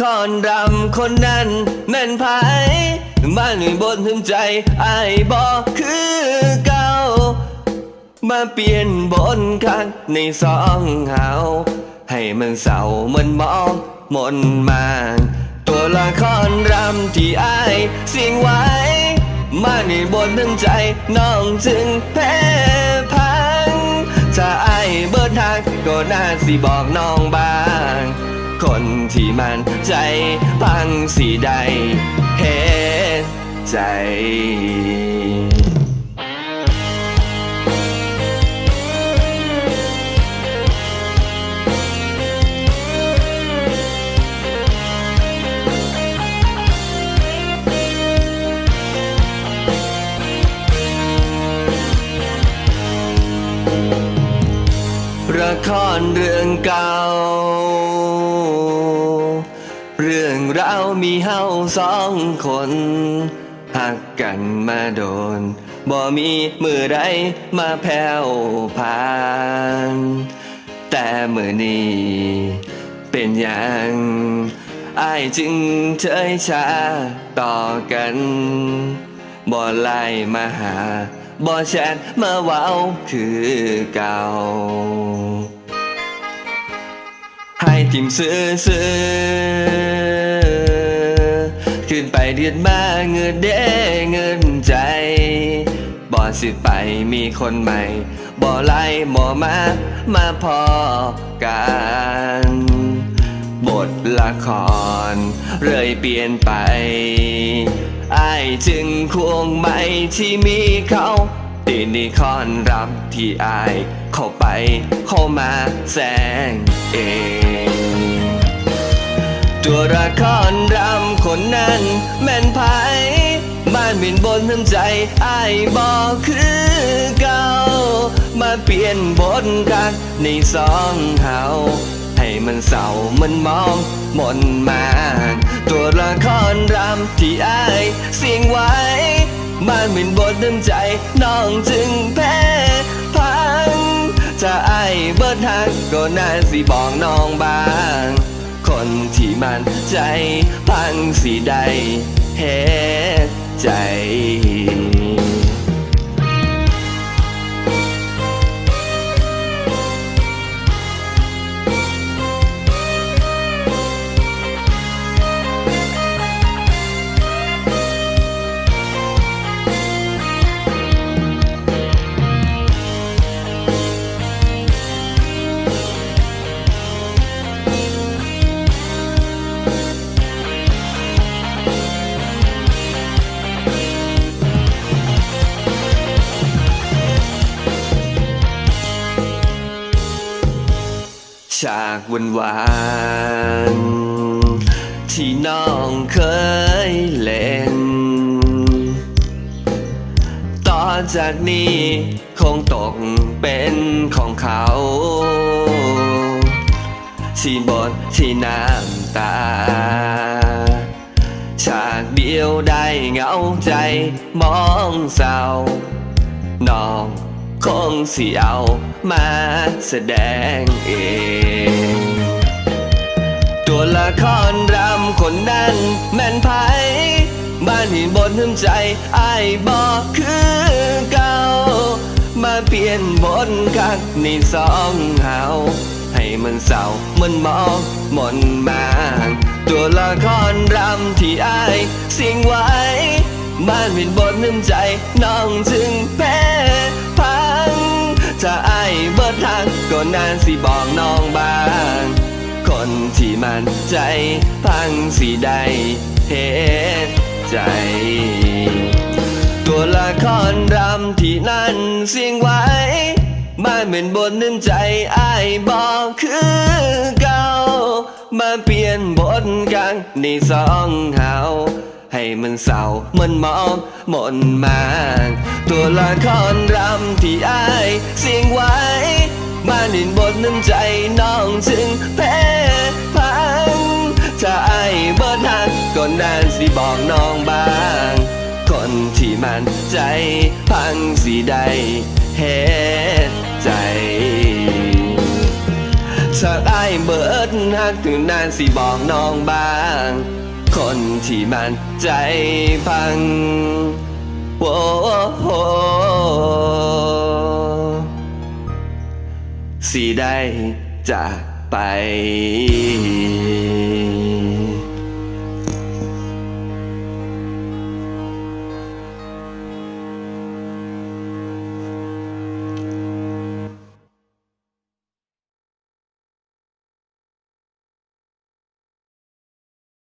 คอนรำคนนั้นแม่นไผมาหนึ่งบนถึงใจไอ้บอกคือเก่า มาเปลี่ยนบนข้างในสองเฮาให้มันเศร้ามันมองมนมานตัวละครรำที่อายเสียงไว้ มาในบนทั้งใจน้องจึงแพ้พังถ้าอายเบิดทางก็น่าสิบอกน้องบ้าง คนที่มันใจพังสีใดเห็นใจละครเรื่องเก่า เรามีเฮาสองคนหักกันมาโดน บ่มีมือใดมาแผ่วผ่าน แต่มือนี้เป็นอย่างอายจึงเฉยชาต่อกัน บ่ไล่มาหา บ่แชทมาเว้าคือเก่าให้ทิมซื้อซื้อ ขึ้นไปเดือนมาเงินเด้เงินใจบ่สิไปมีคนใหม่บ่ไล่หมอมา มาพอกันบทละคร เลยเปลี่ยนไปอายจึงควงไม่ที่มีเขาตีนีคอนรับที่อาย เข้าไปเข้ามาแซงเอง ตัวละครรำคนนั้น แม่นไผบ้านบินบนน้ำใจไอายบอกคือเก่า มาเปลี่ยนบทกันในสองเฮาให้มันเศร้ามันมองมนมานตัวละครรำที่ไอายเสียงไว้บ้านบินบนน้ำใจน้องจึงแพ้พังถ้าไอ้เบิดหักก็น่าสิบอกน้องบ้าง นที่มันใจพังสีใดเหตุใจ ฉากวันวานที่น้องเคยเล่น ต่อจากนี้คงตกเป็นของเขา ที่บทที่น้ำตา ฉากเดียวได้เหงาใจมองเศร้าน้อง คงสิเอามาแสดงเอง ตัวละครรำคนนั้นแม่นไผบ้านหินบนน้ำใจไอ้บอกคือเก่า มาเปลี่ยนบนกักในสองเฮาให้มันเศร้ามันมองมนมางตัวละครรำที่อายสิ่งไว้ บ้านเป็นบนน้ำใจน้องจึงแพ้ นสิบอกน้องบ้าง คนที่มันใจพังสีใดเหตุใจ ตัวละครรำที่นั่นเสียงไว้บ้านเป็นบนน้ำใจไอ้บอกคือเก่ามาเปลี่ยนบทกันในสองเฮาให้มันเศร้ามันมองมนมาง ตัวละครรำที่ไอายเสียงไว้ นินบนน้ำใจน้องจึงแพ้พังถ้าไอ้ายเบิดหักก็นานสิบอกน้องบ้าง คนที่มันใจพังสีใดเหตุใจเธสักไอ้เบิดหักถึงนานสิบอกน้องบ้าง คนที่มันใจพังโอ้โห สีได้จากไป